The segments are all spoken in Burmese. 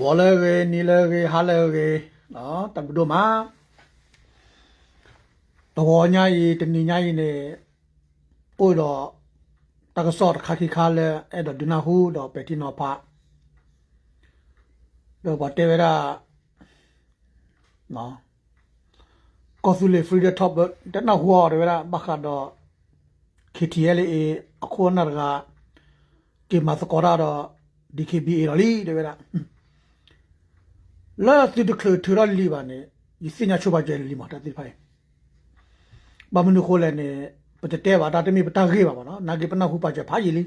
ဝေါ်လည်းပဲနီလည်းပဲဟာလည်းပဲနော်တပတို့မှာတော်ညာရီတနင်္ညာရီနဲ့ပို့တော့တကစော့ခါခိခါလဲအဲ့တော့ဒနာဟုတော့ပဲတီနော်ဖာတော့ဘာတေဝရာနော်ကော်ဆူလေဖရီဒတ်တော့တနာဟူအော်တေဝရာဘခါတော့ KTL အခေါ်နာကကေမစကောရာတော့ DKB ရလီတေဝရာ လာတိတခလထရလီပါနေဒီစညာချိုပါကျဲလီမာတာတိဖိုင်ဘာမနုခိုလဲနေပတတဲပါတာတမီပတာခေပါပါနော်နာကေပနာဟုပါကျဖာကြီးလီ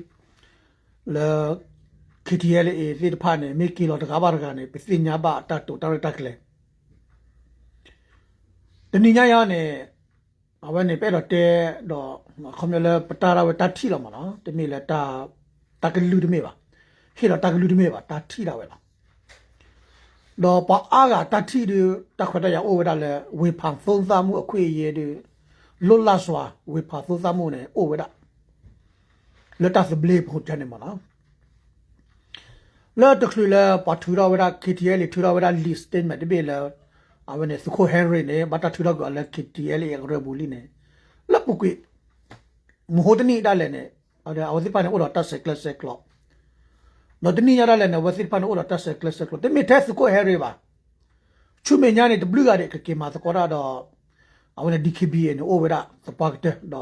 လာခတီရဲလေဒီတဖာနေမေကီလောတကားပါတကနေပစညာပါတတ်တူတရတက်ကလေတနိညာရနေအဝဲနေပဲတော့တဲတော့ခမရလပတာရဝတတိလောမနော်တမီလဲတာတကလူတမေပါခေတော့တကလူတမေပါတာထိတာပဲလား တော့ပအားကတတိတွေတခွတ်တရအိုဝဒလဲဝေဖန်သုံးသမှုအခွင့်အရေးတွေလွတ်လပ်စွာဝေဖန်သုံးသမှုနဲ့အိုဝဒလက်တစဘလေးဖို့တနေမလားလက်တခလပထူရဝဒ KTL ထူရဝဒ list တင်မဲ့တပေလဲအဝနေစခိုဟန်ရီနေဘတာထူရကလည်း KTL ရရဘူးလီနေလက်ပုကွေမဟုတ်တနီဒါလည်းနေအဲ့ဒါအဝစီပါနေအိုတော့တက်ဆက်ကလဆက်ကလော့ no tini yara le na wasit pan ora ta se kle se klo te mi tes ko heri ba chu me nya ne de blu ga de ke ma ta ko ra do awne dkb ne o wera sa pak te do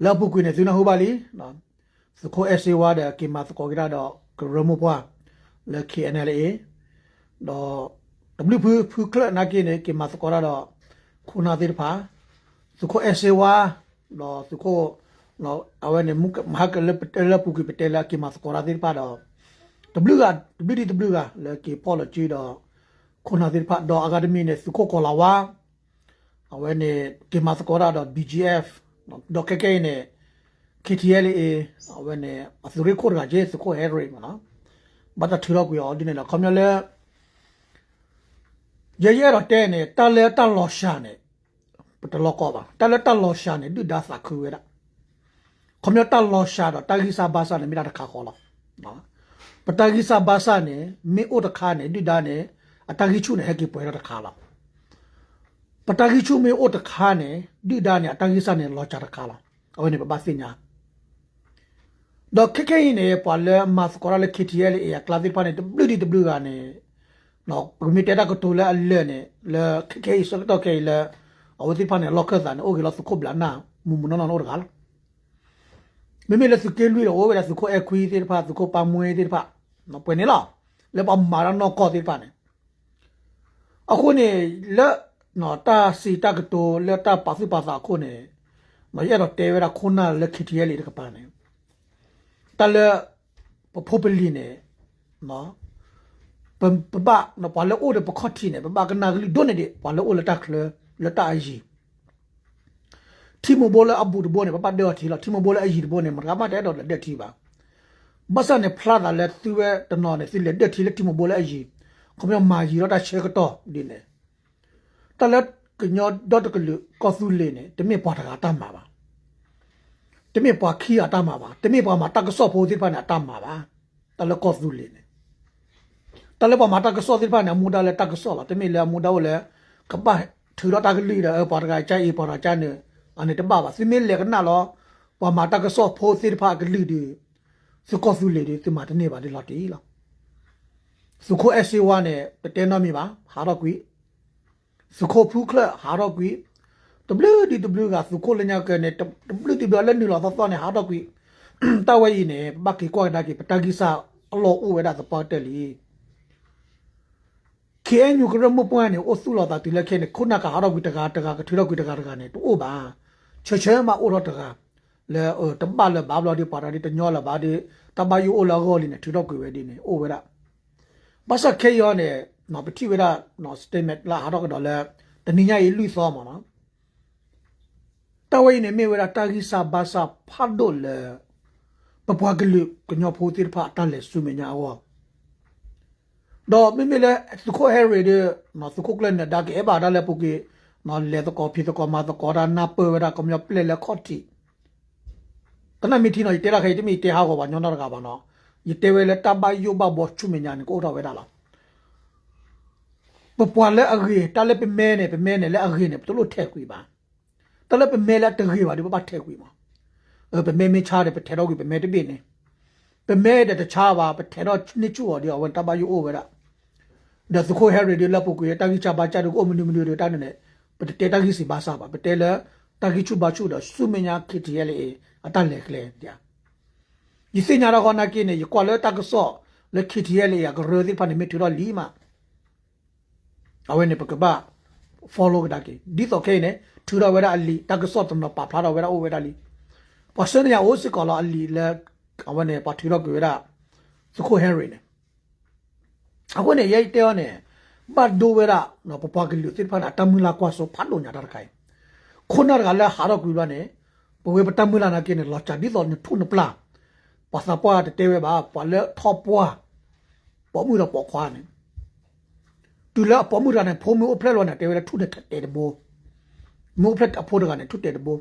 la bu ku ne zuna ho ba li no su ko sa wa de ke ma ta ko ga do ko ro mo bwa le knla do w pu pu kle na ke ne ke ma ta ko ra do khu na de pha su ko sa wa do su ko no awne mu ma ka le le pu ku pe te la ke ma ta ko ra de pa do W က WDW ကလေကေပေါ်လကြည့်တော့ခုနသစ်ဖတ်တော့အကာဒမီနဲ့စုကိုကလာဝါအဝဲနေကေမတ်ကောရာတော့ BGF တော့ကေကေနဲ့ KTLA အဝဲနေအစရိကိုရဂျေစုကိုဟဲရီမနော်ဘာတထရကွေအော်ဒီနေလားခမလဲရရတော့တဲနေတလဲတလောရှာနေပတလောကောပါတလဲတလောရှာနေဒုဒါသခုရခမတလောရှာတော့တာဂီစာဘာစာနေမိတာခါခေါ်လာနော် ပတဂိစာဘာစာနဲ့မေအိုတခါနဲ့ဒိဒါနဲ့အတဂိချုနဲ့ဟက်ကီပွဲရတခါလာပတဂိချုမေအိုတခါနဲ့ဒိဒါနဲ့အတဂိစာနဲ့လောချတခါလာအဝနေပပစညာတော့ခက်ခဲနေပေါ်လဲမတ်ကောရလေခီတီယဲလေအကလာဒီပါနဲ့ WDW ကနေနော်ပမီတက်တာကတိုလဲအလဲနဲ့လဲခက်ခဲစတော့ခဲလဲအဝဒီပါနဲ့လော့ကာဇန်အိုဂီလောစခုဘလာနာမူမနော်နော်တော့မေမေလက်စကေလူရောဝဲလက်စခိုအခွီးတဲ့ဖာစခိုပါမွေးတဲ့ဖာ မပွင့်နေလားလေပမာရနောကောတိပါနေအခုနေလက်နော်တာစီတကတိုလက်တာပါစီပါစာခုနေမရတော့တဲဝရခုနာလက်ခတီရလေတကပါနေတလပပပလီနေနော်ပပပနော်ပါလောဒပခတ်တီနေပပကနာကလီဒိုနေဒီပါလောလတာကလလတာအကြီးတီမိုဘိုလာအဘူဒဘိုနေပပဒော်တီလာတီမိုဘိုလာအကြီးဒဘိုနေမကမတဲတော့လက်တီပါ ဘတ်စနဲ့ဖလာတာလဲသူပဲတနော်နဲ့စီလက်တက်ထီလက်တီမဘောလဲအကြီးခမမာကြီးတော့တချေကတော့ဒီနဲ့တလက်ကညောဒတ်ကလူကောဆူလေးနဲ့တမင်ပွားတကာတတ်မှာပါတမင်ပွားခီရတတ်မှာပါတမင်ပွားမှာတက်ကဆော့ဖိုးသိပါနဲ့တတ်မှာပါတလက်ကောဆူလေးနဲ့တလက်ပွားမှာတက်ကဆော့သိပါနဲ့မူတာလဲတက်ကဆော့ပါတမင်လဲမူတာလဲကပတ်ထူတော့တက်ကလူရပွားတကာကြိုက်ပွားတာကြနဲ့အနေတပပါစီမင်းလက်ကနာလောပွားမှာတက်ကဆော့ဖိုးသိပါကလူတွေ sir pha ka li di su ko su le di tu ma tne ba di la ti la su ko sa wa ne te te no mi ba ha ro kwi su ko phu kla ha ro kwi wdw ကစုကိုလညာကနဲ့ wdw လည်းနေလို့တော့နေဟာတော့ကွီတဝဲရင်နေဘကီကွာဒါကီပတဂီစာအလောဥဝဲဒါစပတ်တယ်လီ KNU ကရမပွားနေအဆုလာတာတိလက်ခဲနေခုနကဟာတော့ကွီတကာတကာကထီတော့ကွီတကာတကာနေတို့ပါချေချဲမှာအိုတော့တကာ လဲတမပါလဲဘာဘလာဒီပါတာဒီတညောလာဘာဒီတမယူအိုလာဂောလီနေထီတော့ကွီဝဲဒီနေအိုဝဲဒါဘာစခဲရောနေနော်ပတိဝဲဒါနော်စတေမက်လာဟာတော့ကတော့လဲတနင်္ညာရီလူစောမှာနော်တဝိနေမေဝရတာဂီစာဘာစာဖတ်ဒိုလေပပွားကလူကညောဖိုတိဖာတလဲဆုမညာဝတော့မေမေလေစခိုဟဲရီဒီနော်စခိုကလန်ဒါကေဘာဒါလေပုကေနော်လေတော့ကောဖီတော့ကောမာတော့ကောရာနာပဝရကမျောပလေလေခေါတီ တနမီထီနော်တေရခိုင်တမီတေဟာကိုပါညောနာရကပါနော်ယတေဝဲလက်တပိုင်ယုဘဘောချုမညာနကိုတော့ဝဲတာလားပပွာလက်အဂေတလက်ပမဲနဲ့ပမဲနဲ့လက်အဂေနဲ့တို့လို့ထဲခွေပါတလက်ပမဲလက်တခေပါဒီပပထဲခွေမှာအဲပမဲမဲချားတယ်ပထဲတော့ကြီးပမဲတပြည့်နေပမဲတဲ့တခြားပါပထဲတော့နှစ်ချူော်ဒီအောင်တပိုင်ယုအိုဝဲတာဒါသခိုဟယ်ရီဒီလက်ပုတ်ကိုတာကြီးချပါချတော့အမနီမနီတို့တာနေတယ်ပတဲတာကြီးစီပါစားပါပတဲလက်တာကြီးချူပါချူတော့စုမညာခစ်တရလေ အတလက်ကလေတရားဒီစညာတော့နာကိနေကွာလဲတာကဆော့လက်ခစ်တရလေရကရောဒီဖာနေမထီတော့လီမာ awene pakaba follow da ke di to ke ne thura wera ali tak so tum no pa phla wera o wera li person ya o si ko la ali le awene pa thura ko wera su ko henry ne awene yai te ne ba do wera no pa pa ke lu ti pha na tamula kwa so pha lo nya da kai khona ga la ha ro ku ba ne bo we pa tamula na ke ne lo cha di to ne thu ne pla pa sa pa te we ba pa le thop pa pa mu ro pa khwa ne တူလာပေါ်မှုရနဲ့ဖုံမှုအဖလက်လောနဲ့တဲဝဲထုတဲ့တဲ့တဘောမိုးဖလက်အဖို့တကနဲ့ထုတဲ့တဘော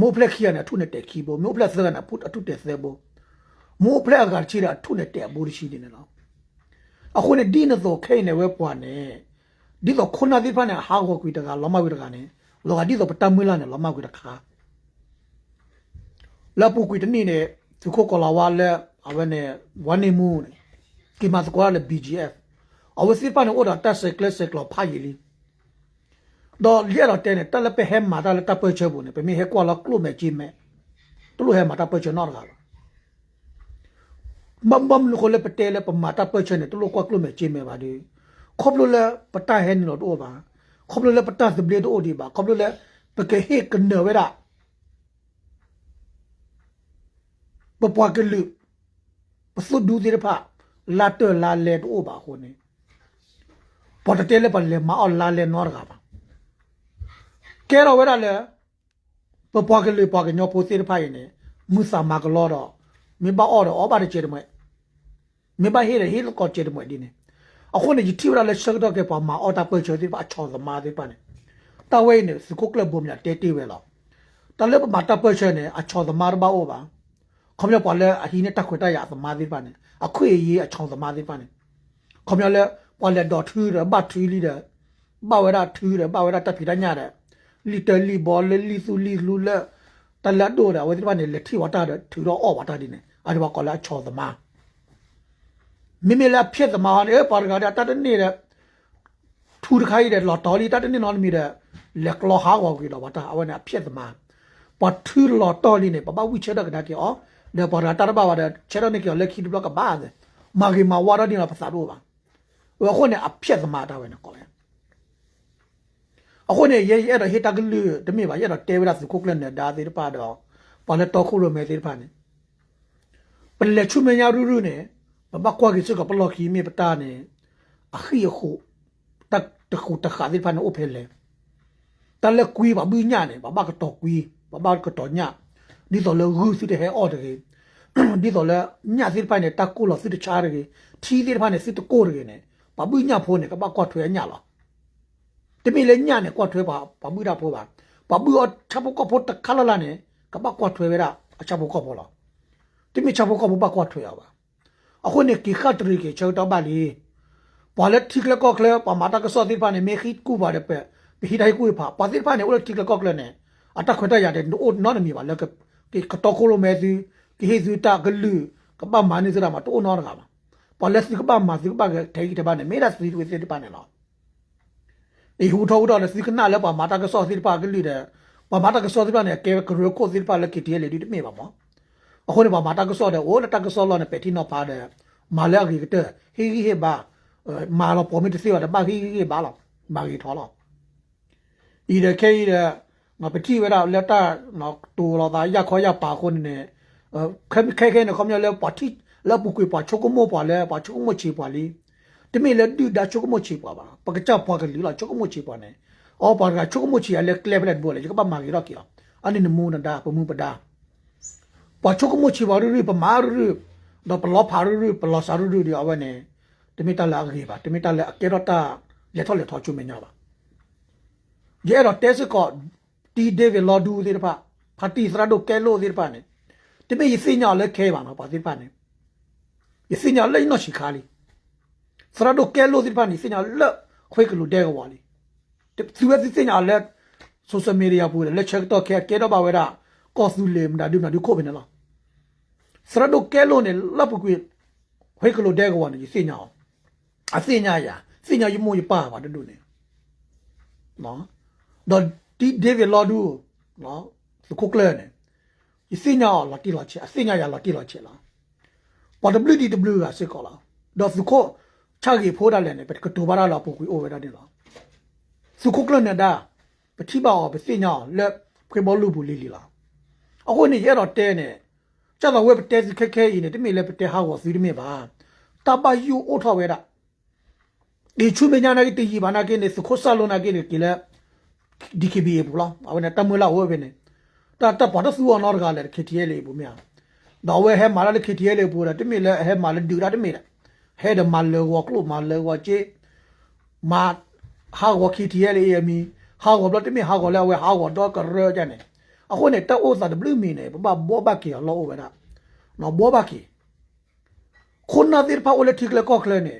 မိုးဖလက်ခီရနဲ့ထုနဲ့တဲ့ခီဘောမိုးဖလက်စကနဲ့ဖုတ်အထုတဲ့ဆဲဘောမိုးဖလက်ကချီတာထုနဲ့တဲ့ဘောရှိနေနော်အခုနဲ့ဒီနဲ့တော့ခဲနေဝဲပွားနေဒီတော့ခုနဒီဖာနဲ့ဟာကိုကွီတကလောမကွီတကနဲ့လောကဒီတော့ပတမွေးလာနဲ့လောမကွီတခါ လာပူကွီတနေနဲ့သူခိုကလာဝါလဲအဝနဲ့ဝနေမူနဲ့ကိမတ်ကွာလဲ BGF အဝစီပန်အိုဒါတက်ဆက်ကလစ်ဆက်ကလဖိုင်လီတော့လျရတဲ့နဲ့တက်လက်ပဲဟဲမာတာလက်တပ်ပွဲချဘူးနဲ့ပဲမိဟဲကွာလကလုမဲကြီးမဲတူလိုဟဲမာတာပွဲချနော်ကလာမမ်ဘမ်လူခလေပတဲလေပမာတာပွဲချနဲ့တူလိုကွာကလုမဲကြီးမဲပါဒီခေါပလိုလေပတာဟဲနလို့တော့ပါခေါပလိုလေပတာသဘလေတော့ဒီပါခေါပလိုလေပကေဟေကနေဝဲတာ ပပွားကလူပစုဒူဒီရဖာလာတလာလေတော့ပါခုနေပေါ်တတဲလေပလေမအော်လာလေနော်ရကပါကဲတော့ဝဲရလေပပွားကလေးပွားကညောပိုသေးဖိုင်နေမူဆာမာကလောတော့မဘအော်တော့အဘရချေတယ်မွေမဘဟေရဟေလကောချေတယ်မွေဒီနေအခုနေတီဝရလေရှက်တော့ကေပါမအော်တာပွဲချေတယ်ပါချောသမားသေးပါနေတဝဲနေစကုကလဘုံမြတဲတေဝဲလောတလည်းပမာတာပွဲချေနေအချောသမားဘာအိုပါ ခမရပေါ်လေအဟိနေတက်ခွတ်တရသမားသေးပါနေအခွေရေးအချောသမားသေးပါနေခမရလေပေါ်လက်တော်ထူးရဘတ်ထူးလီတဲ့ဘဝရထူးရဘဝရတက်ပြညတဲ့လီတလီဘောလလီစုလီလူလက်တလတ်တော့ဝေဒီပါနေလက်ထီဝတာတဲ့ထူတော့အော်ဝတာဒီနေအဲ့ဒီဘကောလာချောသမားမိမိလာဖြစ်သမားနေပါရကတာတနေတဲ့ထူတခိုင်းတဲ့လော်တော်လီတတနေနော်မီတဲ့လက်ကလောဟာကောကြီးတော့ဝတာအဝနဲ့ဖြစ်သမားပတ်ထူလော်တော်လီနေပပဝိချေတော့ကတည်းကအော်ဒါပေါ်တာတရပါဝတဲ့ချေတော့နေကလ က်ခီဒီဘလကဘာတဲ့မာဂီမာဝါရဒီနာပစာတော့ပါအခုနဲ့အဖြတ်သမားတာပဲနော်ကောလဲအခုနဲ့ရဲရဲတော့ဟေတာကလူတမေပါရဲတော့တဲဝရစခုကလနဲ့ဒါသေးပါတော့ပါလက်တော့ခုလိုမဲသေးပါနဲ့ပလက်ချုမညာရူရူနဲ့ဘဘကွာကြီးစကပလော်ခီမေပတာနဲ့အခီခုတက်တခုတခါသေးပါနဲ့အိုဖဲလေတလက်ကွီဘဘညာနဲ့ဘ ဘကတော့ကွီဘဘကတော့ညာဒီတော့လေရူစီတဲ့ဟဲအော်တဲ့ဒီတော့လေညစီပိုင်နဲ့တက်ကိုလို့စစ်တချားရယ်ထီးသေးပါနဲ့စစ်တကိုရယ်နဲ့ဘာဘူးညဖိုးနေကဘာကွာထွေညလားတမီလေညနဲ့ကွာထွေပါဘာဘူးတာဖိုးပါဘာဘူးအချပ်ကောဖို့တခါလာနဲ့ကဘာကွာထွေဝရအချပ်ကောဖို့လားတမီချပ်ကောဖို့ဘာကွာထွေရပါအခုနေကိခတ်ရီကေချောတော့ပါလီဘာလက်ထိကလကောကလေပမာတာကစောတိပါနေမေခိကူပါတဲ့ပဲဘီတိုင်းကူပါပါတိပါနေဦးထိကလကောကလေနဲ့အတခွတ်ရတဲ့နို့နော်နမီပါလက်က ကိကတော့ကိုလိုမဲစီကိဟေဇူတာဂလူကပမာနေစရာမတိုးနော်ရကပါ policy ကပါမစီကပါကထိုင်တပါနဲ့မေရာစီဝေစီတပါနဲ့လားအေဟူထောတော့စီကနာလည်းပါမာတာကစောစီပါကလူတဲ့ပါမာတာကစောစီပါနဲ့ကဲကရကိုစီပါလည်းကတီလေဒီမေပါမအခုနေပါမာတာကစောတဲ့အိုးလက်တာကစောလောနဲ့ပက်တီနော်ပါတဲ့မာလက်ကြီးကတဲ့ဟီဟီဟေပါမာလောပေါ်မီတစီဝတဲ့ပါဟီဟီပါလောမာကြီးထောလောဤတဲ့ခဲဤတဲ့ ငါပတိဝရလက်တာနော်တူလောသားရခေါ်ရပါခုနေခဲခဲခဲနဲ့ခမရလဲပါတိလာပုကွေပါချိုကမောပါလဲပါချိုကမောချေပါလီတမေလက်ဒီဒါချိုကမောချေပါပါပကချပွားကလီလာချိုကမောချေပါနေအော်ပါကချိုကမောချေလဲကလေဘလက်ဘောလေကပမာဂီရောကီအနိနမူနဒါပမှုပဒါပါချိုကမောချေပါရူပမာရူတော့ပလောဖာရူပလောစာရူဒီအဝနေတမေတလာဂီပါတမေတလာအကေရတာလက်ထောလက်ထောချုမညာပါရဲတော့တဲစကော တီဒေဗလောဒူဒီပါဖာတီစရာဒိုကဲလိုဒီပါနေတမေရစညာလက်ခဲပါနော်ပါဒီပါနေ y señala y no shikali srado kelo di pani señala ခွေကလူတဲ့ကဝါလီသူဝဲစစ်ညာလက် social media ပူလက်ချက်တော့ခဲကဲတော့ပါဝဲတာကောစုလေမဒါဒူနာဒူခိုဘနေလားစရဒိုကဲလို့နေလပ်ကွေခွေကလူတဲ့ကဝါနေစစ်ညာအစစ်ညာရစစ်ညာရမို့ရပါပါတူနေနော်တော့ ဒီဒေးဗစ်လော်ဒူနော်စကုကလဲနေစစ်ညာလာတိလာချက်အစစ်ညာရလာတိလာချက်လားပေါ် WDW ကစစ်ကောလာတော့စုခိုချာကြီးဖိုးတယ်လည်းပဲကတူပါလာပုကွေအိုဝဲတာတယ်လားစုခိုကလနဲ့ဒါပတိပါအောင်ပစိညာလက်ဖေဘောလူဘူးလီလီလားအခုနေရတော့တဲနေကျတော့ဝက်တဲစခက်ခဲရင်းနေတမေလည်းပတဲဟာဝစီတမေပါတပါယူအိုထော်ဝဲတာဒီချူမညာနာကတီကြီးဘာနာကင်းနေစုခိုဆာလုံးနာကင်းနေကီလက် ဒီကီဘီပူလားအဝနဲ့တမွေလာဝဲပဲနေတာတပေါ်တော့စူအောင်တော့ကလည်းခက်တီရဲလေးဘူးမြာတော့ဝဲဟဲမာလာလေခတီရဲလေပူတာတမီလေဟဲမာလာဒူရာတမီလာဟဲဒမာလေဝကလုမာလေဝချေမာဟာဝခတီရဲလေယမီဟာဝဘလတမီဟာဝလေဝဲဟာဝတော့ကရကြနေအခုနဲ့တောစာဒဘလူမီနေဘဘဘောဘကီလောဝဲတာနော်ဘောဘကီခုနာဒီပါအိုလေတိကလေကောကလေနေ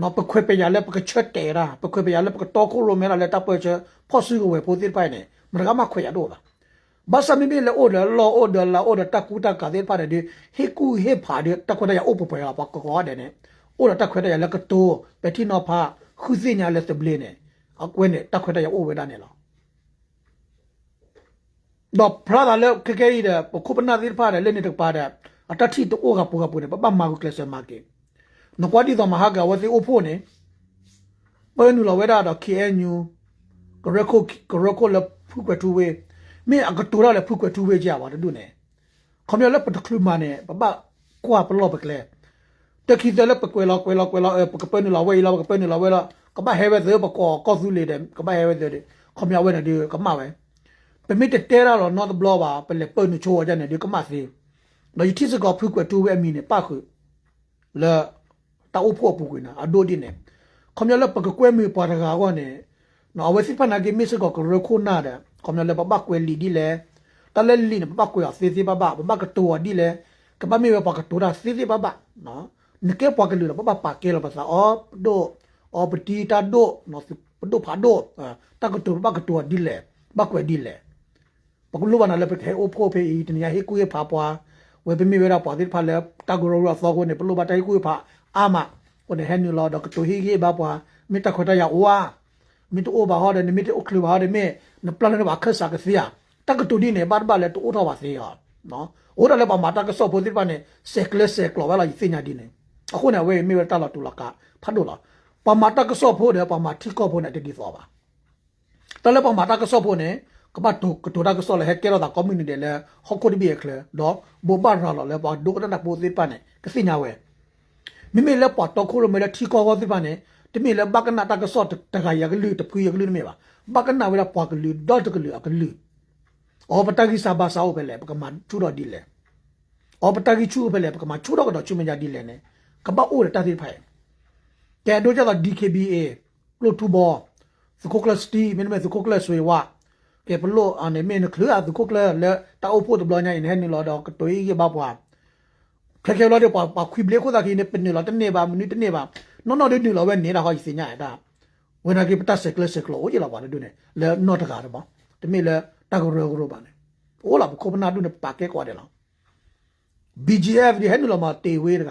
နော်ပခွေပရလေပကချက်တေရာပခွေပရလေပကတောကိုလိုမဲလာလေတပ်ပွဲချဖော့ဆူကိုဝဲပိုတိပိုင်နေမရကမခွေရတော့လား basa mi le order law order la order takuta ka de pa de he ku he pha de takuta ya opo pa ya pa ko de ne order takuta ya la ka to pe ti no pha khu si nya le se ble ne a kwe ne takuta ya o we da ne la do prada le ke ke de ko pa na dir pa de le ne tak pa de a ta thi to o ga pu ga pu ne pa pa ma ko class ma ke no kwa di do ma ha ga wa se o pho ne pa nu la we da do knu ko reko ko reko le pu kwa tu we မင်းအကတူရလည်းဖုကွတူဝေးကြပါတူနေခေါမျောလည်းပတကလူမ နဲ့ပပကွာပလောပကလေတခိတယ်လည်းပကွေလောက်ကွေလောက်ကွေလောက်ပကပနလာဝေးလောက်ပကပနလာဝေးလောက်ကမဟဲဝဲသေးပကောကောစုလေးတယ်ကမဟဲဝဲသေးတယ်ခေါမျောဝဲနေဒီကမပဲပမိတတဲရတော့ not blow ပါပလေပနချိုကြနေဒီကမစီနော်ယတိစကဖုကွတူဝေးအမီနေပခုလာ တာအုပ်ဖို့ပူကွနာအဒိုဒီနေခမရလပကကွဲမေပါရဂါဝနေနော်ဝစီပနာဂိမစ်စကကရခုနာဒခမရလပပကွဲလီဒီလေတလဲလီနပကွဲအစီစီပပပပကတူဒီလေကပမေပကတူရာစီစီပပနော်နကေပကလူပပပကေလပစာအော့ဒိုအော်ပတီတာဒိုနော်စပဒိုဖာဒိုတကတူပကတူဒီလေပကွဲဒီလေပကလူဝနာလပခဲအိုဖိုဖေးတနရဟေကူရဖာပွားဝေပမေဝရပါတိဖာလေတကရရသောကိုနေပလူပတိုင်ကူဖာ ะกะตัวปะกะตัวดิเลปะกวยดิเลปะกุลูบานาเลปะเทโอโพเพอีตเนียเฮกุเยพาปวาเวเปมีเวราปอดิพาเลตะกุโรรอซอโกne ปะโลบาไตกุเยพาอามาคนเฮนูลอดกะตัวฮีเกบาปวามิตะขอตะยาโอวามิตะโอบาฮอเดมิตะโอคลูบาฮอเดเมနပလန်ဘာခဆာကစီယာတကတူဒီနေဘာဘာလေတူတော့ပါစီယာနော်ဟိုတယ်လည်းပါမာတာကစောပိုဒီပါနေစက်ကလက်စက်ကလောဝလာစီညာဒီနေအခုနေဝေးမေဝတာလာတူလာကဖတ်လို့လားပါမာတာကစောဖို့တယ်ပါမာတိကောဖို့နဲ့တတိသောပါတလည်းပါမာတာကစောဖို့နဲ့ကပတ်တူကတူတာကစောလေဟက်ကဲတော့တာကွန်မြူနတီလေဟောက်ကိုဒီဘီကလေတော့ဘောဘာရာလာလေပါဒုကတာပိုဒီပါနေကစီညာဝဲ မိမိလည်းပတ်တော့ခိုလိုမဲတိကောကောဒီပါနေတမီလည်းဘကနာတာကစောတခါရကလူတပူရကလူနေပါ bakana wala pa kali dot kali akali o patagi saba sao pele pakama chudo dile o patagi chu pele pakama chudo ko chu menja dile ne kaba o ta thi phai ke do ja DKBA lo tu bo sukokla sti men me sukokla swe wa ke plo ane men khlu a sukokla le ta o pho to blo nya in hen ni lo do to yi ba bwa ခက်ခဲလို့တော့ပါခွိဘလေကိုသာကိနေပနေလို့တနေပါမနစ်တနေပါနော်နော်ဒီနေလို့ပဲနေတာဟောစီညာတာဝနာကိပတဆက်လက်ဆက်ကလို့ရလာပါနဲ့ဒုနေလဲနော့တကားတော့တမေလဲတကရောကရောပါနဲ့ဟိုလာကိုပနာဒုနေပါကဲကွာတယ်လား BGF ဒီဟဲ့နူလာမတေဝေးတက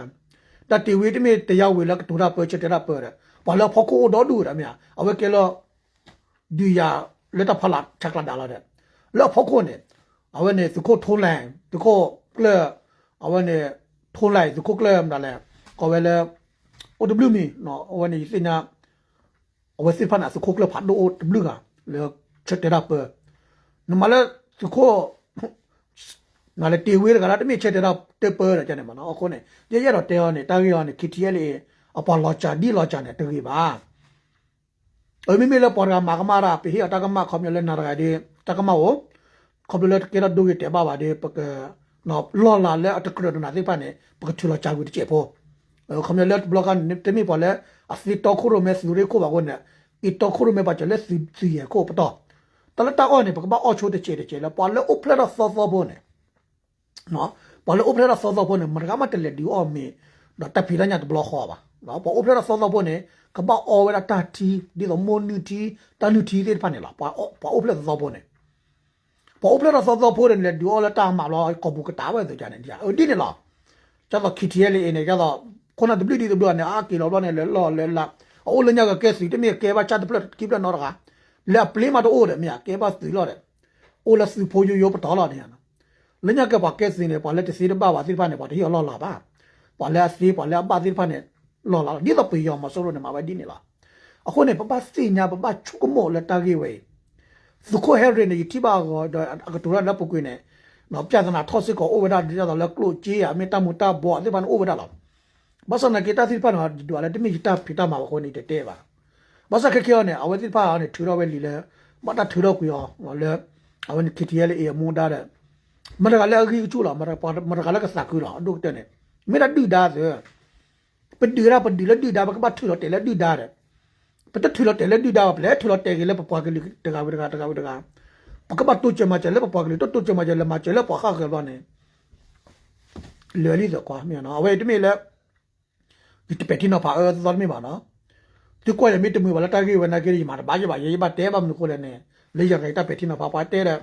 တတေဝေးတမေတယောက်ဝေလကဒူရာပွဲချက်တရပွဲရဘာလို့ဖကိုတော့ဒူရမြအဝဲကဲလို့ဒီယာလက်တဖလာချက်လာဒါလာတဲ့လောဖကိုနေအဝဲနေသူကိုထိုးလန်သူကိုကလအဝဲနေ ထိုးလိုက်သူကိုကလမဒါလဲကောဝဲလဲ OW မီနော်အဝဲနေစညာအဝစီဖနာစခိုကလဖတ်ဒိုတဘလူကလေချက်တရပနမလာစခိုငါလည်းတေဝေးကလာတမိချက်တရတပရကြတယ်မနော်အခုနဲ့ရရတော့တဲရောနေတာကြီးရောနေ KTL အပေါ်လောချာဒီလောချာနဲ့တူကြီးပါအမိမေလပေါ်ကမာကမာရာပိဟအတကမခေါမြလဲနာရဒီတကမဝခေါပလတ်ကေရဒိုဂီတေဘာဘာဒီပက နော်လော်လာလဲအတကရဒနာသိပါနေပကထူလာချာကူတချက်ပေါ်ခမလက်ဘလော့ကန်နေတမီပေါ်လဲအစီတော့ခုရမဲစူရီကိုပါကုန်နဲ့အတော့ခုရမဲပါချလဲစီစီရကိုပတော့တလတာအော်နေပကပအော်ချိုးတချက်တချက်လဲပေါ်လဲအိုဖလက်တော့ဆော့ဆော့ပေါ်နေနော်ပေါ်လဲအိုဖလက်တော့ဆော့ဆော့ပေါ်နေမရကမတလက်ဒီအော်မေတော့တပီလာညတ်ဘလော့ခေါ်ပါနော်ပေါ်အိုဖလက်တော့ဆော့ဆော့ပေါ်နေကပအော်ဝဲတာတီဒီတော့မိုနီတီတလူတီတွေပါနေလားပေါ်ပေါ်အိုဖလက်ဆော့ပေါ်နေ ပေါ်အိုဖလာဆောတော့ပေါ်နေလေဒီအော်လာတာမှာလောကဘူကတာပဲဆိုကြတယ်ဒီအဒီနေလားကျတော့ခီတီရဲလေးနေကြတော့ခုန WDW နဲ့အာကီလောတော့နေလေလောလေလာအိုလညာကကဲစီတမီကဲပါချတ်ပလက်ကိပလနော်ကလေပလေးမတော့အိုတယ်မြကဲပါစီလောတယ်အိုလာစီဖိုယိုယောပတော်လာနေရနော်လညာကပါကဲစီနေပါလက်တစီတပါပါစီပါနေပါတဟီလောလာပါပါလက်စီပါလက်ပါစီပါနေလောလာဒီတော့ပြေရောမဆိုလို့နေမှာပဲဒီနေလားအခုနေပပစီညာပပချုကမောလက်တာကြီးဝေ သူခိုဟဲရနေတိပါကောအကတူရလက်ပုကွေးနေနော်ပြဿနာထော့စစ်ကောအိုဝဒါဒီတော့လက်ကလို့ကြီးရမေတ္တမူတာဘောဒီပန်အိုဝဒါလားဘာစနာကေတာတိပန်ဟာဒီတော့လည်းတမိတာဖိတာမှာခေါနေတဲပါဘာစခခေနေအဝတိပါနေထူတော့ပဲလီလဲမတာထူတော့ကွေရောလဲအဝန်ခီတီရဲလေမွန်တာတဲ့မရကလည်းအကြီးချူလာမရပါမရကလည်းကစကူလာဒုတ်တဲ့နေမေတာဒူဒါဆိုပဒီရာပဒီလက်ဒူဒါဘကပတ်ထူတော့တဲလက်ဒူဒါတဲ့ ပတထူတော့တဲလက်ဒူဒါဘလဲထူတော့တဲကလေးပပွားကလေးတကာဝတကာတကာဝတကာပကပတ်တူချမချလဲပပွားကလေးတူချမချလဲမချလဲပွားခါကတော့နေလေလီတော့ကွာမြန်နော်အဝဲတမေလဲဒီတပတိနော်ပါအဲ့ဒါမေပါနော်ဒီကွာရမေတမွေဝလာတာကြီးဝနာကြီးမှာဘာကြပါရေးပါတဲပါမလို့ကိုလည်းနေလေရခိုင်တပတိနော်ပါပါတဲတဲ့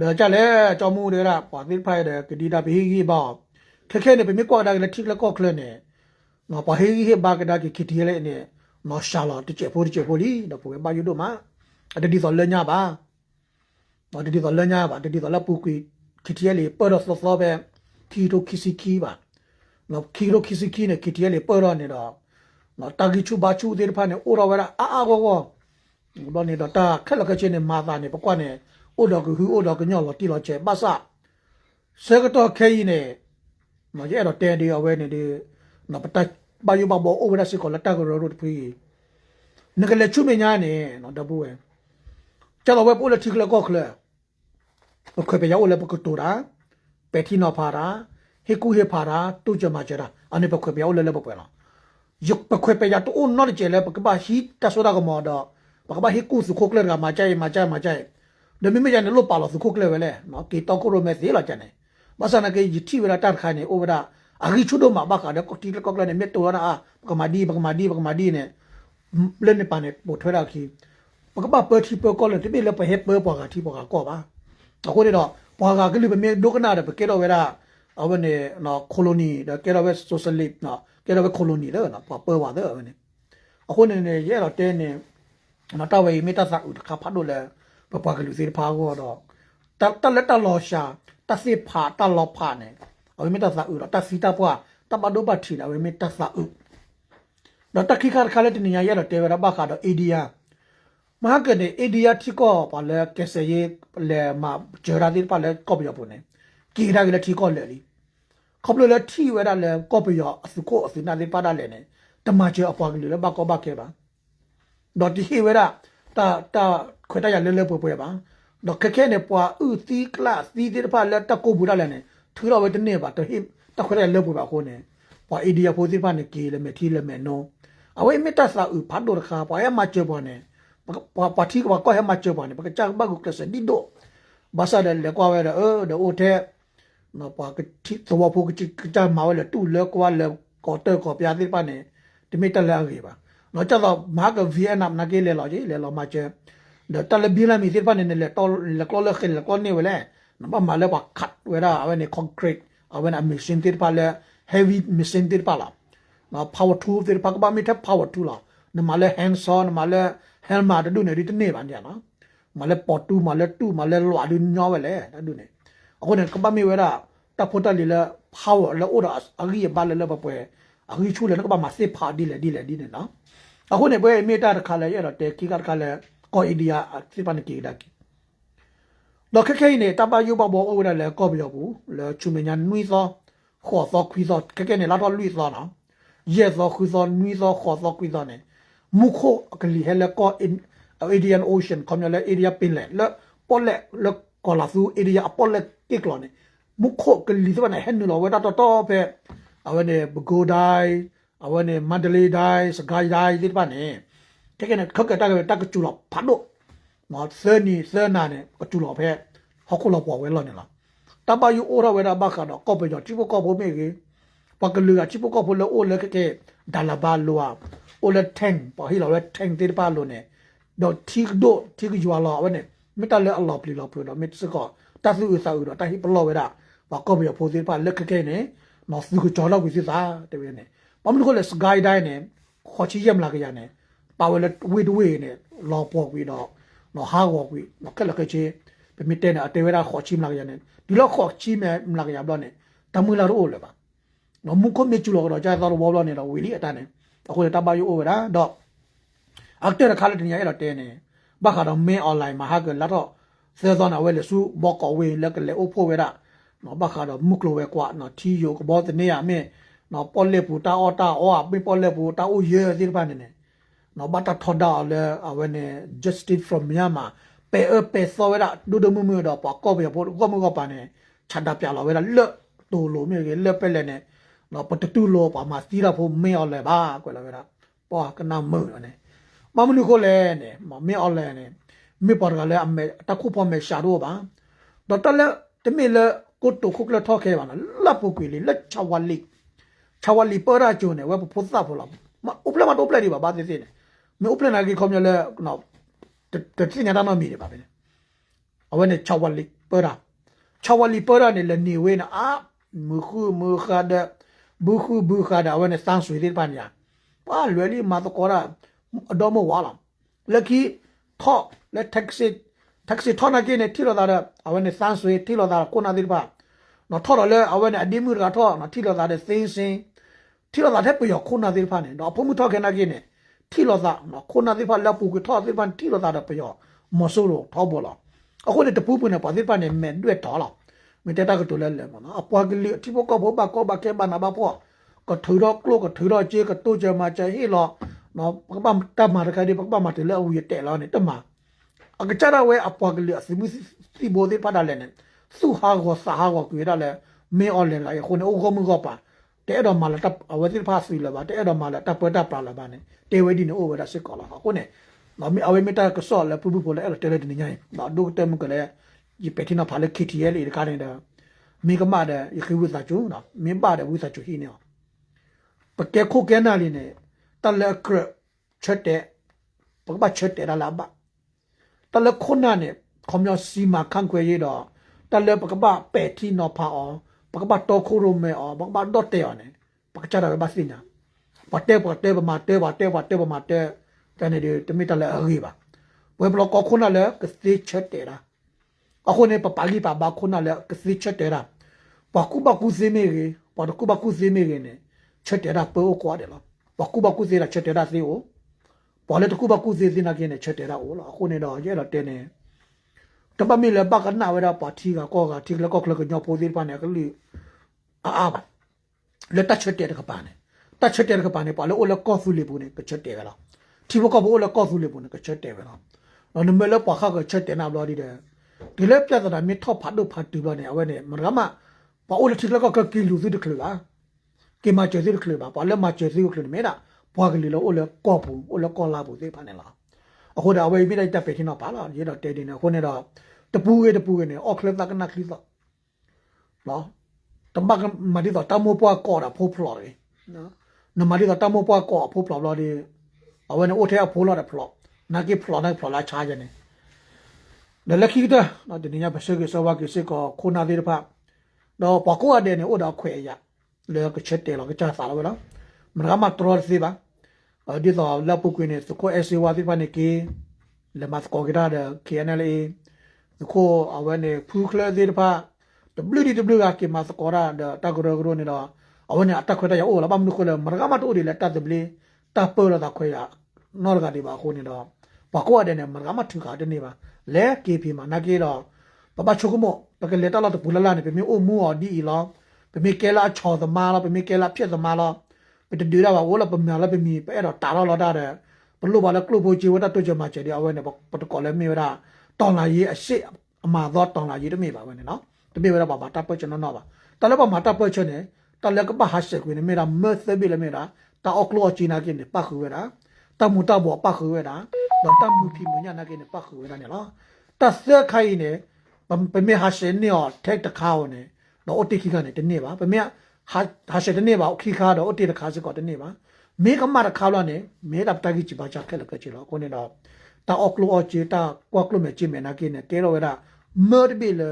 လေကြလဲကြောမှုတွေကပါသစ်ဖိုင်တဲ့ကတိတာဘီကြီးပါခက်ခဲနေပဲမြကွာတာကလည်းထိလက်ကော့ခလနဲ့နော်ပါဟေးဟေးဘာကဒါကီတီလဲနေ နော်ရှာလာတချေဖို့တချေဖို့လီတော့ပိုဘာယူတော့မှာအတဒီသောလညာပါဘာတဒီသောလညာပါတဒီသောလပူကွီကီတီလေပေါ်တော့သောပဲကီတိုကီစီကီပါနော်ကီတိုကီစီကီနဲ့ကီတီလေပေါ်တော့နေတော့နော်တာဂီချူဘာချူတဲ့ဖာနေအိုရဝရအာအာကောကောဘာနေတော့တာခက်လကချင်းနေမာတာနေပကွနဲ့အိုတော့ကဟူအိုတော့ကညောတော့တီတော့ချေပတ်စဆေကတော့ခဲရင်နေမရဲတော့တဲဒီအဝဲနေဒီနော်ပတ ဘာယူဘဘောအိုဝရစီကိုလက်တကရောတို့ဖီနကလေချူမညာနေနော်တပူဝဲကျတော့ဝဲပိုလက်တိကလကောကလေပခွေပယောလေပကတူရာပက်တီနော်ဖာရာဟေကူဟေဖာရာတူကြမှာကြရာအနေပခွေပယောလေလေပပွဲလားယုတ်ပခွေပယတူအွန်နော်ကြလေပကဘာဟီတဆိုဒါကမောတော့ပကဘာဟေကူစုခိုကလေကမှာကြိုင်မှာကြိုင်မှာကြိုင်ဒမီမကြနေလို့ပါလို့စုခိုကလေဝဲလေနော်ကေတောကိုရိုမဲသေးလာကြနေမဆနာကေယတိဝရတတ်ခါနေအိုဝဒါ အဂီချူဒိုမှာဘာကတဲ့ကောတီလကောကလနေမြတ်တော်နာပကမာဒီပကမာဒီပကမာဒီနေလက်နေပါနေပို့ထွဲတာခီပကဘာပတ်တီပကောလတိပိလပဟေပပကတိပကကောပါအခုနေတော့ဘာကကလေးပဲမြေဒုကနာတဲ့ပကေတော့ဝဲတာအဝနေနော်ကိုလိုနီဒါကေတော့ဝဲဆိုရှယ်လစ်နော်ကေတော့ဝဲကိုလိုနီလေနော်ပပဝါတဲ့ဝဲနေအ ခုနေနေရဲတော့တဲနေနော်တော့ဝဲမိတဆာဥတခါဖတ်လို့လဲပပကလူစီဖာကောတော့တတလက်တလောရှာတစီဖာတလောဖာနေအဝိမတသဥတော့တစီတပွားတပဒုပတိအဝိမတသဥတော့တခိခါခါလက်တနေရရတော့တေဝရဘခါတော့အိဒီယာမဟာကနေအိဒီယာတိကောပါလဲကစယေလဲမဂျရာဒီပါလဲကောပီယပုန်နေကီရာကလေးတိကောလဲလီခေါပလလဲတီဝဲတာလဲကောပီယအစုကိုအစုနာဒီပါတာလဲနေတမချေအပွားကလေးလဲဘကောဘကေပါတော့ဒီဟိဝဲတာတာတာခွေတရလဲလဲပွဲပွဲပါတော့ခက်ခဲနေပွားဥသီကလသီဒီပါလဲတကုဘူးတာလဲနေ ထူတော့ဝဲတနေ့ပါတဟိတခွဲလက်ပူပါခိုးနေပွာအိဒီယာဖိုစီပါနေကေလေမေတီလေမေနောအဝဲမေတ္တစာဥဖတ်တော့ခါပွာရမချေပေါ်နေပွာပါတီကပွာကောဟမချေပေါ်နေပကချဘကုကလစဒီဒိုဘာသာတယ်လေကွာဝဲတော့အော်ဒိုတဲ့နော်ပွာကတိသောဖို့ကတိကကြမာဝဲလေတူလေကွာလေကောတဲကောပြာတိပါနေဒီမေတ္တလာကြီးပါနော်ကျတော့မာကဗီယက်နမ်နာကေလေလောကြီးလေလောမချေဒါတလဘီလာမီစစ်ပါနေလေတော်လေကလောလေခဲလေကောနေဝဲလေ နမမလဲပါခတ်ဝဲတာအဝဲနေ concrete အဝဲနေ machine တိပါလဲ heavy machine တိပါလားနော် power tool တိပါကဘာမီထ power tool လားနမလဲ hands on နမလဲ helmet တူနေဒီတနေ့ပါညနော်မလဲ pot တူမလဲတူမလဲလွာဒညောဝဲလေတူနေအခုနေကဘာမီဝဲတာတဖို့တလီလဲ power လဲ order အကြီးပါလဲလဲပွဲအကြီးချူလဲကဘာမစစ်ဖာဒီလဲဒီလဲဒီနေနော်အခုနေပွဲမေတာတခါလဲရတော့တေကီကတခါလဲကိုအီဒီယာစစ်ပန်ကီဒါကီ တော့ခက်ခဲနေတပယူပဘောအိုရလဲကော့ပြောဘူးလဲချူမညာနွီသောခေါ်သောခွီသောခက်ခဲနေလာတော့လွိသောနော်ရဲသောခွီသောနွီသောခေါ်သောခွီသောနေမုခိုကလီဟဲလကောအင် Indian Ocean ကမြလဲ area ပင်လဲလဲပေါ်လဲလဲကောလာစု area အပေါ်လဲကိကလောနေမုခိုကလီသောနေဟဲနလောဝဲတော့တော့ပဲအဝနေဘဂိုဒိုင်အဝနေမန္တလေးဒိုင်စကိုင်းဒိုင်ဒီပါနေတကယ်နဲ့ခက်ကတကတကကျူလောဖတ်တော့ နော်ဆဲနီဆဲနာနဲ့ကတူလောဖဲဟောက်ခုလောပွားဝဲလောနေလားတပယူအိုရဝဲတာဘခါတော့ကော့ပဲကြောင့်ချိဖို့ကော့ဖို့မေကြီးပကလူကချိဖို့ကော့ဖို့လောအိုလက်ကဲဒါလာဘာလောအိုလက်ထန်ပါဟီလောလက်ထန်တေပါလောနေတော့တီဒိုတီကယူလာဝဲနေမတလဲအလောပလီလောပလီတော့မစ်စကောတသုဥစာဥတော့တဟိပလောဝဲတာဘကော့ပဲဖိုးသေးပါလက်ကဲနေနော်သူကကြော်လောက်ပြီးစစ်သားတပဲနေပမလို့လဲစကိုင်းတိုင်းနေခေါ်ချီရမလာကြရနေပါဝဲလက်ဝေးဝေးနေလောပေါ်ပြီးတော့ နော်ဟာဝကွေနော်ကလကချေပမီတဲနာအတေဝရာခေါ်ချိမလာရနေဒီလောက်ခေါ်ချိမဲမလာရဘလို့နေတမူလာရိုးလေပါနော်မုကမေချူလောကတော့ကြာတော်ဘောဘလို့နေတော့ဝီလီအတန်းနေအခုတပါယူအိုဝရာတော့အက်တာခါလက်တင်ရအဲ့တော့တဲနေဘာခါတော့မင်းအွန်လိုင်းမှာဟာကလာတော့သဲသောနာဝဲလေစုဘောကောဝဲလက်ကလေအိုဖိုဝဲရာနော်ဘာခါတော့မုကလိုဝဲကွာနော်တီယိုကဘောတနေရမင်းနော်ပေါ်လက်ပူတာအော်တာအော်အပိပေါ်လက်ပူတာအိုရဲသေးပန်းနေနေ ဘာတာထော်ဒါလေအဝဲနေ justice from myanmar ပေအပေစောဝဲတာဒူဒမှုမှုတော့ပေါ့ကော့ပြဖို့ကော့မှုကော့ပါနေချန်တာပြလာဝဲတာလွတ်တူလိုမြေကလွတ်ပဲလဲနေနော်ပတတူလိုပါမှာစီးရဖို့မင်းအောင်လဲပါကွယ်လာဝဲတာပေါ့ကနာမုံနေမမနုကိုလဲနေမမင်းအောင်လဲနေမေပေါ်ကလည်းအမေတခုပေါ်မေရှာတော့ပါတော့တလဲတမီလဲကိုတုခုကလထောက်ခဲပါနော်လက်ပုကွေလေးလက်ချဝလီချဝလီ ပေါ်ရာကျုံနေဝဲဖို့သတ်ဖို့လားမဥပလမတော့ပလက်ဒီပါဘာသိသိနေမေဥပလနာကြီးခေါမြလဲနော်တတိညာတော့မိတယ်ပါပဲအဝဲနဲ့ချဝလီပေါ်ရာချဝလီပေါ်ရာနဲ့လည်းနေဝဲနာအာမခုမခါဒဘူးခုဘူးခါဒအဝဲနဲ့စန်းဆွေလေးပါညာပါလွယ်လေးမာတော့ကောရာအတော်မဝါလာလက်ကြီးထော့လက်တက်ဆီတက်ဆီထော့နာကိနေတီလိုတာအဝဲနဲ့စ န်းဆွေတီလိုတာကိုနာဒီပါနော်ထော့တော့လဲအဝဲနဲ့အဒီမှုကထော့နော်တီလိုတာတဲ့သင်းစင်းတီလိုတာတဲ့ပြောခုနာဒီပါနေတော့ဖုံမှုထော့ခဲနာကိနေတီလိုတာနော်ခုနာဒီပါလက်ပူကထော့ဒီပါတီလိုတာတဲ့ပြောမဆိုးလို့ထောက်ပေါ်လာအခုလေတပူပူနေပါဒီပါနေမဲ့တွေ့တော်လာမတတကတူလဲလဲမနော်အပွားကလေးတိဘကဘောဘကောဘကဲဘာနာဘပေါ်ကထူတော့ကလို့ကထူတော့ကျေကတူကြမှာချေဟီလောနော်ပကပတမရကဒီပကပမတလဲဦးရတဲ့လောနေတမအကကြရဝဲအပွားကလေးအစီမစီဘောဒီပါဒလဲနေစုဟာကိုစာဟာကိုကြွေရလဲမေအော်လဲလာခုနေအိုကမှုကပါ တဲ့တော့မလာတပ်အဝတိဖာစီလာပါတဲ့တော့မလာတပ်ပတပ်ပါလာပါနေတေဝဲဒီနေအိုဝဲတာစစ်ကောလာခုနေနော်မအဝဲမတာကဆော့လဲပူပူပေါ်လဲအဲ့တဲလဲဒီညိုင်းနော်ဒုတဲမှုကလည်းဒီပက်တီနာဖာလေ KTL ဒီကားနေတာမိကမတဲ့ရခိဝစာကျူနော်မင်းပါတဲ့ဝိစာကျူဟိနေပကဲခိုကဲနာလီနေတလက်ခရချက်တဲ့ပကပချက်တဲ့လာဘတလက်ခုနာနေခမယစီမာခန့်ခွေရတော့တလက်ပကပပဲတီနော်ဖာအောပ ကပတော့ခိုရုမဲအောပကပတော့တဲ့အောနေပကချတာဘစညာပတဲပတဲပမာတဲပတဲပတဲပမာတဲတနေဒီတမိတလက်အကြီးပါဝဲဘလော့ကခုနာလေကစီချက်တဲ့လားအခုနေပပလီပါဘာခုနာလေကစီချက်တဲ့လားပကူပကူစေမေရေပကူပကူစေမေရေနေချက်တဲ့လားပိုကွာတယ်လားပကူပကူစေလားချက်တဲ့လားစေ哦ပေါ်လေတကူပကူစေစနာကင်းနေချက်တဲ့လား哦လားအခုနေတော့ရဲတော့တင်းနေ တပမီလေဘကနာဝရပါတီကကောကတီကလကောကလကညောပိုစီပါနေကလီအာအာပါလက်တချက်တဲ့ကပါနေတချက်တဲ့ကပါနေပါလေအိုလကောဖူလီပူနေကချက်တဲ့ကလားတီဘကဘောလကောဖူလီပူနေကချက်တဲ့ပဲလားနော်နမလပခါကချက်တဲ့နာဘလော်ဒီတဲ့ဒီလက်ပြတာမြေထောက်ဖတ်လို့ဖတ်တူပါနေအဝဲနေမရမပါအိုလတိကလကကကီလူစီတကလားကေမချေစီတကလားပါလက်မချေစီကလားမဲတာဘွားကလေးလောအိုလကောပူအိုလကောလာပူသေးဖာနေလား အခုတော့အဝဲမိလိုက်တက်ပဲထင်တော့ပါလားရေတော့တဲတင်နေခုနေတော့တပူးရတပူးရနေအော်ကလပ်တကနကလီတော့နော်တမကမဒီတော့တမိုးပွားကောတာဖိုးဖလော်လေနော်နမဒီတော့တမိုးပွားကောဖိုးဖလော်လို့ဒီအဝဲနေအိုထဲဖိုးလို့တယ်ဖလော်နာကိဖလော်နိုင်ဖလော်လာချာကြနေလလခိတာနော်ဒီညပစကေစဝါကိစကောခုနာဒီဖာတော့ပကောအတဲ့နေအိုတော့ခွေရလေကချက်တယ်လို့ကချာစားလို့နော်မရမထရောစီပါ ဒီတော့လပုကွေနေစကောအစီဝါဒီဖာနေကေလမတ်ကောဂရာတဲ့ KNLA စကောအဝဲနေဖူခလဒီဖာ WDW ကကေမစကောရာတာဂရဂရနေတော့အဝဲနေအတက်ခွေတဲ့အိုလာဘမ်နုခလမရမတိုဒီလက်တတ်ဘလီတပ်ပေါ်လာခွေရနော်ကဒီပါခုနေတော့ပကောတဲ့နေမရမထူခါတဲ့နေပါလဲကေပီမှာနာကေတော့ပပချုကမောပကလေတလာတပူလာလာနေပမေအိုမူအော်ဒီလောပမေကဲလာချောသမာလာပမေကဲလာဖြစ်သမာလာ ပတဒီရာဝလာပမေလာပမေပဲတော့တာလာလာတဲ့ဘလို့ပါလဲကလုပိုချီဝတ်တော့ကြမှာချေဒီအဝဲနေပတကောလဲမေရာတောင်းလာရေးအရှိအမှာတော့တောင်းလာရေးတမေပါပဲနော်တမေပဲတော့ပါပါတပ်ပွဲကျွန်တော်တော့ပါတလည်းပါမှာတပ်ပွဲချနေတလည်းကပါဟာရှက်ကွေနေမေရာမတ်သဘီလေမေရာတာအော့ကလောချီနာကင်းနေပတ်ခွေရာတမှုတဘောပတ်ခွေရာတော့တမှုဖီမညာနာကင်းနေပတ်ခွေရာနေလားတဆက်ခိုင်းနေပမေဟာရှင်နေော်ထက်တခါဝင်နေတော့အတိခိကနေတနေ့ပါပမေ ဟာဟာရှတဲ့နေပါခိခါတော့အတေတခါစကောတဲ့နေပါမေကမာခါလောနေမေတာတကြီးချပါချခဲလကချီလောကိုနေတော့တာအော့ကလိုအချီတာကွာကလိုမေချီမေနာကိနေတေရောဝရာမေဒဘီလ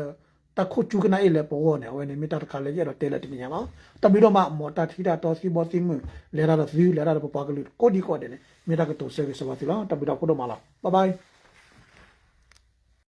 တခုချူကနာအလေပေါ်နေဝနေမီတာခါလေရတော့တဲလက်တင်ညာမတမီတော့မမော်တာထီတာတော်စီဘောစီမလေရာတော့ view လေရာတော့ပပကလူကိုဒီကိုတဲ့မီတာကတော့ service ပါစီလောတမီတော့ကိုတော့မလာ bye bye